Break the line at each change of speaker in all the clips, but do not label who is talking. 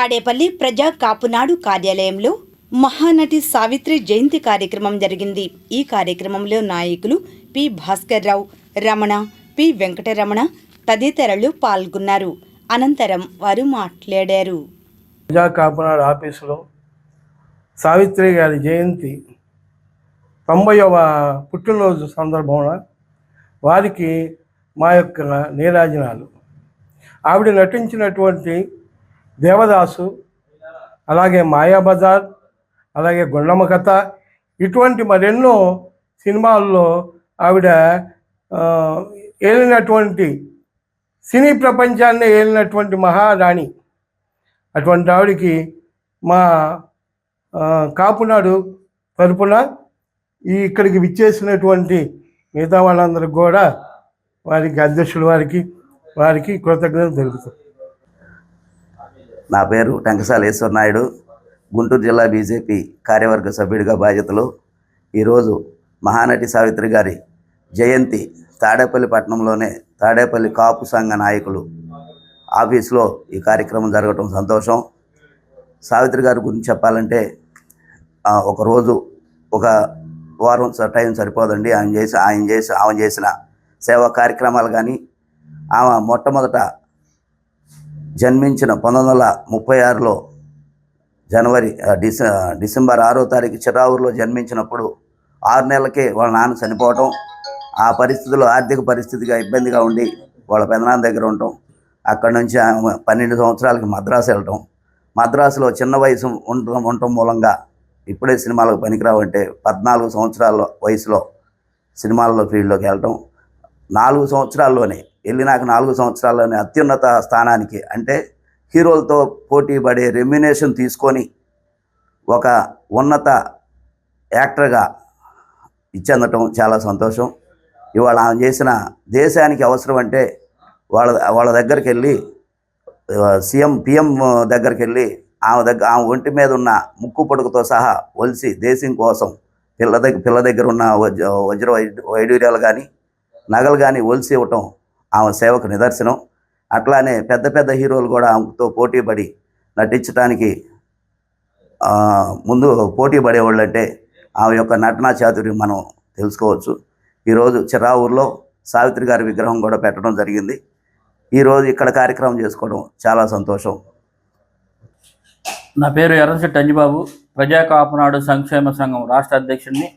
తాడేపల్లి ప్రజా కాపునాడు కార్యాలయంలో మహానటి సావిత్రి జయంతి కార్యక్రమం జరిగింది. ఈ కార్యక్రమంలో నాయకులు పి. భాస్కర్రావు రమణ పి. వెంకటరమణ తదితరులు పాల్గొన్నారు. అనంతరం వారు మాట్లాడారు.
ప్రజా కాపునాడు ఆఫీసులో సావిత్రి గారి జయంతి తొంభైవ పుట్టినరోజు సందర్భంలో వారికి మా యొక్క నీరాజనాలు. ఆవిడ నటించినటువంటి దేవదాసు అలాగే మాయాబజార్ అలాగే గుండమ్మ కథ ఇటువంటి మరెన్నో సినిమాల్లో ఆవిడ ఏలినటువంటి సినీ ప్రపంచాన్ని ఏలినటువంటి మహారాణి. అటువంటి ఆవిడకి మా కాపునాడు తరపున ఈ ఇక్కడికి విచ్చేసినటువంటి మిగతా వాళ్ళందరికి కూడా వారికి అధ్యక్షుల వారికి వారికి కృతజ్ఞతలు తెలుపుతాం.
నా పేరు టంకసాల ఈశ్వర్ నాయుడు గుంటూరు జిల్లా బీజేపీ కార్యవర్గ సభ్యుడిగా బాధ్యతలు. ఈరోజు మహానటి సావిత్రి గారి జయంతి తాడేపల్లి పట్టణంలోనే తాడేపల్లి కాపు సంఘ నాయకులు ఆఫీస్లో ఈ కార్యక్రమం జరగటం సంతోషం. సావిత్రి గారి గురించి చెప్పాలంటే ఒకరోజు ఒక రోజు ఒక వారం టైం సరిపోదండి. ఆయన చేసి ఆయన చేసి ఆమె చేసిన సేవా కార్యక్రమాలు కానీ ఆమె మొట్టమొదట జన్మించిన పంతొమ్మిది వందల ముప్పై ఆరులో జనవరి డిసె డిస డిసెంబర్ ఆరో తారీఖు చిరావూరులో జన్మించినప్పుడు ఆరు నెలలకే వాళ్ళ నాన్న చనిపోవటం. ఆ పరిస్థితిలో ఆర్థిక పరిస్థితిగా ఇబ్బందిగా ఉండి వాళ్ళ పెదనాన్న దగ్గర ఉండటం. అక్కడ నుంచి ఆమె పన్నెండు సంవత్సరాలకి మద్రాసు వెళ్ళటం. మద్రాసులో చిన్న వయసు ఉండటం ఉండటం మూలంగా ఇప్పుడే సినిమాలకు పనికిరావంటే పద్నాలుగు సంవత్సరాల వయసులో సినిమాల్లో ఫీల్డ్లోకి వెళ్ళటం. నాలుగు సంవత్సరాల్లోనే వెళ్ళి నాకు నాలుగు సంవత్సరాల్లోనే అత్యున్నత స్థానానికి అంటే హీరోలతో పోటీ పడే రెమ్యునేషన్ తీసుకొని ఒక ఉన్నత యాక్టర్గా ఇచ్చెందటం చాలా సంతోషం. ఇవాళ ఆమె చేసిన దేశానికి అవసరం అంటే వాళ్ళ వాళ్ళ దగ్గరికి వెళ్ళి సీఎం పిఎం దగ్గరికి వెళ్ళి ఆమె దగ్గర ఆమె ఒంటి మీద ఉన్న ముక్కు పొడుగుతో సహా ఒలిసి దేశం కోసం పిల్ల దగ్గర పిల్ల దగ్గర ఉన్న వజ్ర వైడూర్యాలు కానీ నగలు కానీ ఒలిసి ఇవ్వటం ఆమె సేవకు నిదర్శనం. అట్లానే పెద్ద పెద్ద హీరోలు కూడా ఆమెతో పోటీ పడి నటించడానికి ముందు పోటీ పడేవాళ్ళు అంటే ఆమె యొక్క నటనా చాతుర్యం మనం తెలుసుకోవచ్చు. ఈరోజు చిరావూరులో సావిత్రి గారి విగ్రహం కూడా పెట్టడం జరిగింది. ఈరోజు ఇక్కడ కార్యక్రమం చేసుకోవడం చాలా సంతోషం.
నా పేరు ఎర్రశెట్టి అంజిబాబు. ప్రజా కాపునాడు సంక్షేమ సంఘం రాష్ట్ర అధ్యక్షుడిని.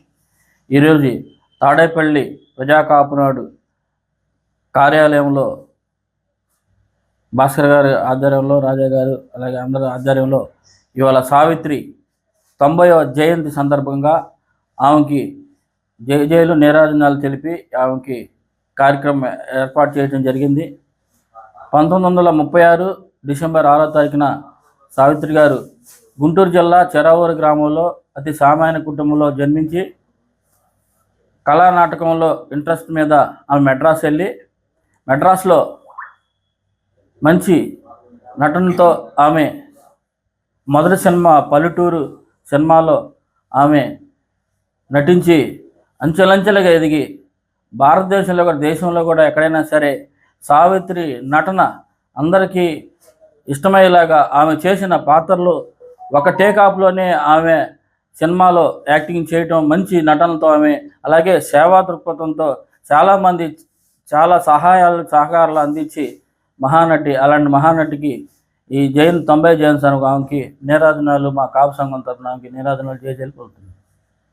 ఈరోజు తాడేపల్లి ప్రజా కాపునాడు కార్యాలయంలో భాస్కర్ గారి ఆధ్వర్యంలో రాజా గారు అలాగే అందరి ఆధ్వర్యంలో ఇవాళ సావిత్రి తొంభైవ జయంతి సందర్భంగా ఆమెకి జయ జయలు నేరాజనాలు తెలిపి ఆమెకి కార్యక్రమం ఏర్పాటు చేయడం జరిగింది. పంతొమ్మిది వందల ముప్పై ఆరు డిసెంబర్ ఆరో తారీఖున సావిత్రి గారు గుంటూరు జిల్లా చెరావూరు గ్రామంలో అతి సామాన్య కుటుంబంలో జన్మించి కళా నాటకంలో ఇంట్రెస్ట్ మీద ఆమె మెడ్రాస్ వెళ్ళి మెడ్రాస్లో మంచి నటనతో ఆమె మొదటి సినిమా పల్లెటూరు సినిమాలో ఆమె నటించి అంచెలంచెలుగా ఎదిగి భారతదేశంలో కూడా దేశంలో కూడా ఎక్కడైనా సరే సావిత్రి నటన అందరికీ ఇష్టమయ్యేలాగా ఆమె చేసిన పాత్రలు ఒక టేకాప్లోనే ఆమె సినిమాలో యాక్టింగ్ చేయటం మంచి నటనతో ఆమె అలాగే సేవా దృక్పథంతో చాలామంది చాలా సహాయాలు సహకారాలు అందించి మహానటి అలాంటి మహానటికి ఈ జైన్ తొంభై జయంతి ఆమెకి నీరాజనాలు మా కాపు సంఘం తరఫున ఆమెకి నీరాజనాలు చేసి వెళ్ళిపోతుంది